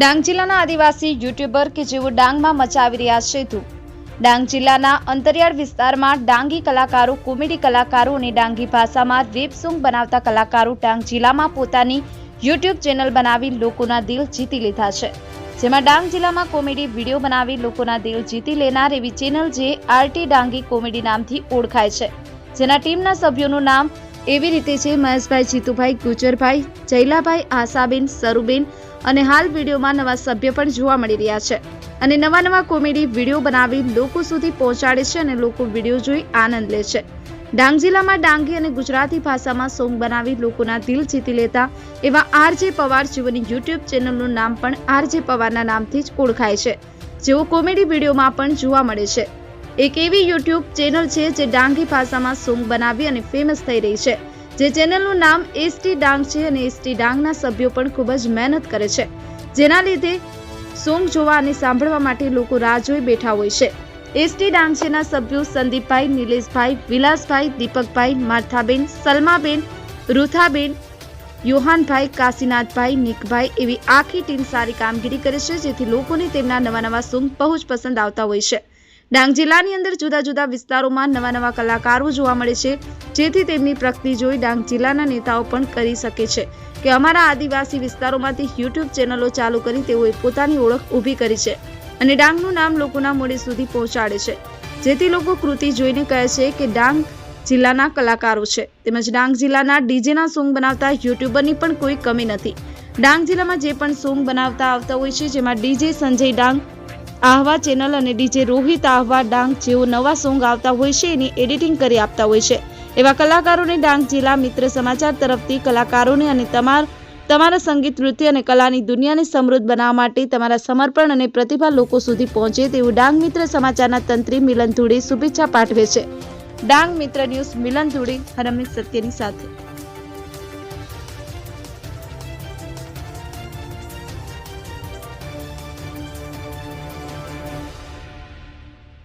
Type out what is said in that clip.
ડાંગ જિલ્લાના આદિવાસી યુટ્યુબર કે જેઓ ડાંગમાં મચાવી રહ્યા છે ધૂમ ડાંગ જિલ્લાના અંતરિયાળ વિસ્તારમાં ડાંગી કલાકારો, કોમેડી કલાકારો અને ડાંગી ભાષામાં રેપ સોંગ બનાવતા કલાકારો ડાંગ જિલ્લામાં પોતાની યુટ્યુબ ચેનલ બનાવી લોકોના દિલ જીતી લીધા છે. જેમાં ડાંગ જિલ્લામાં કોમેડી વીડિયો બનાવી લોકોના દિલ જીતી લેનાર એવી ચેનલ જે આરટી ડાંગી કોમેડી નામથી ઓળખાય છે. જેના ટીમના સભ્યોનું નામ એવી રીતે છે, મહેશભાઈ જીતુભાઈ, ગુજરભાઈ જૈલાભાઈ આશાબેન, સરુબેન અને હાલ વિડીયોમાં નવા સભ્ય પણ જોવા મળી રહ્યા છે. અને નવા નવા કોમેડી વીડિયો બનાવી લોકો સુધી પહોંચાડે છે અને લોકો વીડિયો જોઈ આનંદ લે છે. ડાંગ જિલ્લામાં ડાંગી અને ગુજરાતી ભાષામાં સોંગ બનાવી લોકોના દિલ જીતી લેતા એવા આરજે પવાર જેઓની યુટ્યુબ ચેનલનું નામ પણ આરજે પવારના નામથી જ ઓળખાય છે. જેઓ કોમેડી વિડીયોમાં પણ જોવા મળે છે. એક એવી યુટ્યુબ ચેનલ છે જે ડાંગી ભાષામાં સોંગ બનાવી અને ફેમસ થઈ રહી છે. જે ચેનલનું નામ એસટી ડાંગ છે અને એસટી ડાંગના સભ્યો પણ ખૂબ જ મહેનત કરે છે. જેના લીધે સોંગ જોવા અને સાંભળવા માટે લોકો રાહ જોઈ બેઠા હોય છે. એસટી ડાંગ છેના સભ્યો સંદીપભાઈ, નિલેશભાઈ, વિલાસભાઈ, દીપકભાઈ, માર્થાબેન, સલમાબેન, રૂથાબેન, યોહાનભાઈ, કાશીનાથભાઈ, નિકભાઈ એવી આખી ટીમ સારી કામગીરી કરે છે, જેથી લોકોને તેમના નવા નવા સોંગ બહુ જ પસંદ આવતા હોય છે. ડાંગ જિલ્લાની અંદર જુદા જુદા વિસ્તારોમાં નવા નવા કલાકારો જોવા મળે છે, જેથી તેમની પ્રગતિ જોઈ ડાંગ જિલ્લાના નેતાઓ પણ કરી શકે છે કે અમારા આદિવાસી વિસ્તારોમાંથી યુટ્યુબ ચેનલો ચાલુ કરી તેઓએ પોતાની ઓળખ ઊભી કરી છે અને ડાંગનું નામ લોકોના મોડે સુધી પહોંચાડે છે, જેથી લોકો કૃતિ જોઈને કહે છે કે ડાંગ જિલ્લાના કલાકારો છે. તેમજ ડાંગ જિલ્લાના ડીજેના સોંગ બનાવતા યુટ્યુબરની પણ કોઈ કમી નથી. ડાંગ જિલ્લામાં જે પણ સોંગ બનાવતા આવતા હોય છે, જેમાં ડીજે સંજય ડાંગ આહવા ચેનલ અને ડીજે રોહિત આહવા ડાંગ જેઓ નવા સોંગ આવતા હોય છે, એની એડિટિંગ કરી આપતા હોય છે. એવા કલાકારોને ડાંગ જિલ્લા મિત્ર સમાચાર તરફથી કલાકારોને અને તમાર, તમારા સંગીત, નૃત્ય અને કલાની દુનિયાને સમૃદ્ધ બનાવવા માટે તમારા સમર્પણ અને પ્રતિભા લોકો સુધી પહોંચે તેવું ડાંગ મિત્ર સમાચારના તંત્રી મિલન ધુડે શુભેચ્છા પાઠવે છે. ડાંગ મિત્ર ન્યૂઝ મિલન ધુડે, હરમિત સત્યની સાથે.